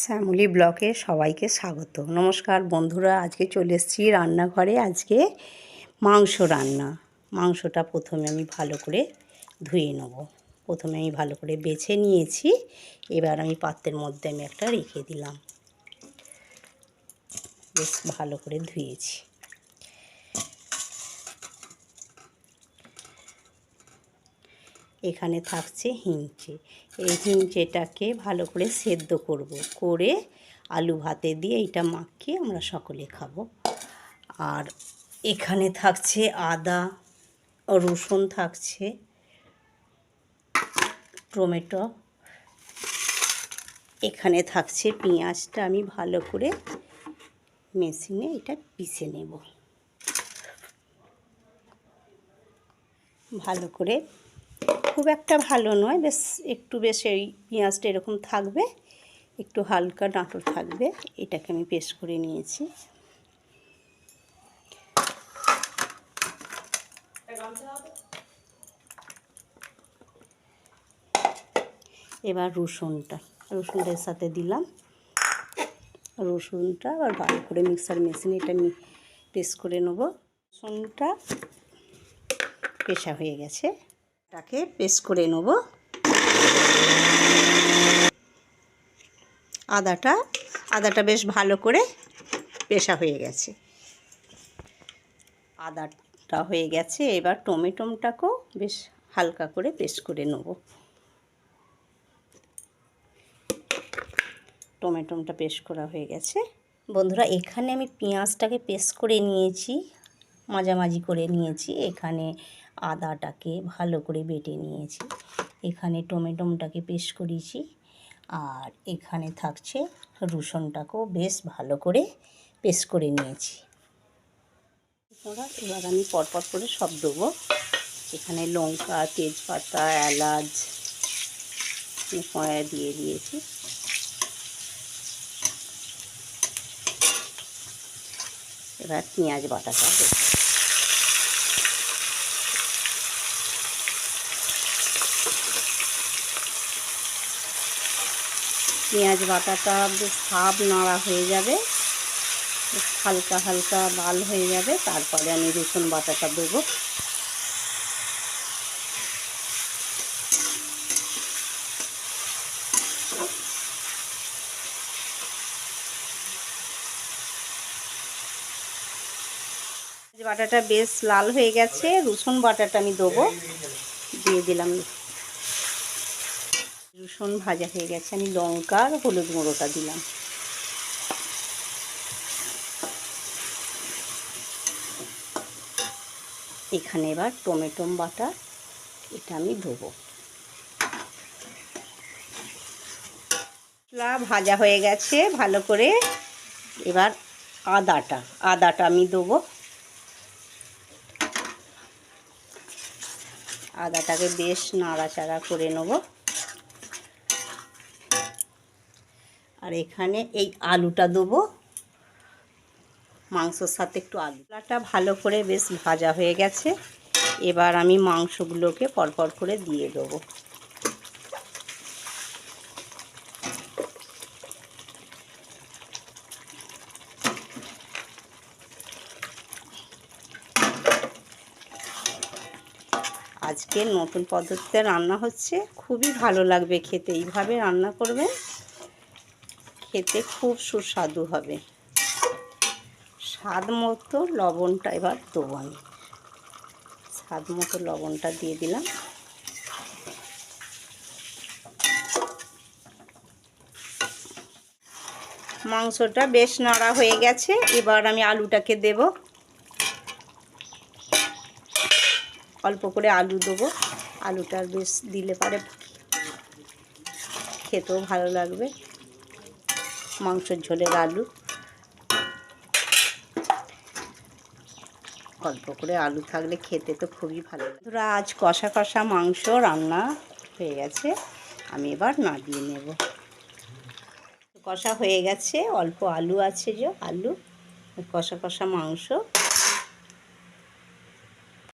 শ্যামলি ব্লকে সবাইকে স্বাগত। নমস্কার বন্ধুরা, আজকে চলে এসেছি রান্নাঘরে। আজকে মাংস রান্না। মাংসটা প্রথমে আমি ভালো করে ধুয়ে নেব। প্রথমে আমি ভালো করে বেছে নিয়েছি। এবার আমি পাত্রের মধ্যে আমি একটা রেখে দিলাম। বেশ ভালো করে ধুয়েছি। এখানে থাকছে হিঞ্চে। এই হিঞ্চেটাকে ভালো করে সেদ্ধ করব। করে আলু ভাতে দিয়ে এইটা মাখিয়ে আমরা সকলে খাব। আর এখানে থাকছে আদা, রসুন থাকছে, টমেটো। এখানে থাকছে পেঁয়াজটা আমি ভালো করে মেশিনে এটা পিষে নেব। ভালো করে খুব একটা ভালো নয়, বেশ একটু বেশ এই পেঁয়াজটা এরকম থাকবে, একটু হালকা ডাঁটো থাকবে, এটাকে আমি পেস্ট করে নিয়েছি। এবার রসুনটা রসুনটার সাথে দিলাম। রসুনটা আবার ভালো করে মিক্সার মেশিনে এটা আমি পেস্ট করে নেব। রসুনটা পেশা হয়ে গেছে। এটাকে পেস্ট করে নেব। আদাটা আদাটা বেশ ভালো করে পেশা হয়ে গেছে। আদাটা হয়ে গেছে, এবার টমেটোটাকেও বেশ হালকা করে পেস্ট করে নেব। টমেটোটা পেস্ট করা হয়ে গেছে। বন্ধুরা, এখানে আমি পেঁয়াজটাকে পেস্ট করে নিয়েছি, মাঝামাঝি করে নিয়েছি। এখানে আদাটাকে ভালো করে বেটে নিয়েছি। এখানে টমেটোটাকে পেস্ট করেছি আর এখানে থাকছে রসুনটাকেও বেশ ভালো করে পেস্ট করে নিয়েছি। এবার আমি পরপর করে সব দেবো। এখানে লঙ্কা, তেজপাতা, এলাচ কড়াই দিয়ে দিয়েছি। এবার পেঁয়াজ বাটাটা দেবো। পেঁয়াজ বাটাটা বেশ নাড়া হয়ে যাবে, হালকা হালকা লাল হয়ে যাবে, তারপরে আমি রসুন বাটাটা দেবো। বাটাটা বেশ লাল হয়ে গেছে, রসুন বাটাটা আমি দেবো। দিয়ে দিলাম। রসুন ভাজা হয়ে গেছে, আমি লঙ্কা আর হলুদ গুঁড়োটা দিলাম। এখানে এবার টমেটো বাটা, এটা আমি দেবো ভাজা হয়ে গেছে, ভালো করে এবার আদাটা আদাটা আমি দেবো আদাটাকে বেশ নাড়াচাড়া করে নেব। আর এখানে এই আলুটা দেবো। মাংসর সাথে একটু আলুটা ভালো করে বেশ ভাজা হয়ে গেছে। এবার আমি মাংসগুলোকে পরপর করে দিয়ে দেবো। আজকে নতুন পদ্ধতিতে রান্না হচ্ছে। খুবই ভালো লাগবে খেতে। এইভাবে রান্না করবেন খেতে খুব সুস্বাদু হবে। স্বাদ মতো লবণটা এবার দেবো আমি। স্বাদ মতো লবণটা দিয়ে দিলাম। মাংসটা বেশ নাড়া হয়ে গেছে, এবার আমি আলুটাকে দেব। অল্প করে আলু দেবো। আলুটা বেশ দিলে পারে খেতেও ভালো লাগবে। মাংসের ঝোলের আলু। অল্প করে আলু থাকলে খেতে তো খুবই ভালো ধরো আজ কষা কষা মাংস রান্না হয়ে গেছে। আমি এবার নাড়িয়ে নেব। কষা হয়ে গেছে, অল্প আলু আছে যে আলু, কষা কষা মাংস।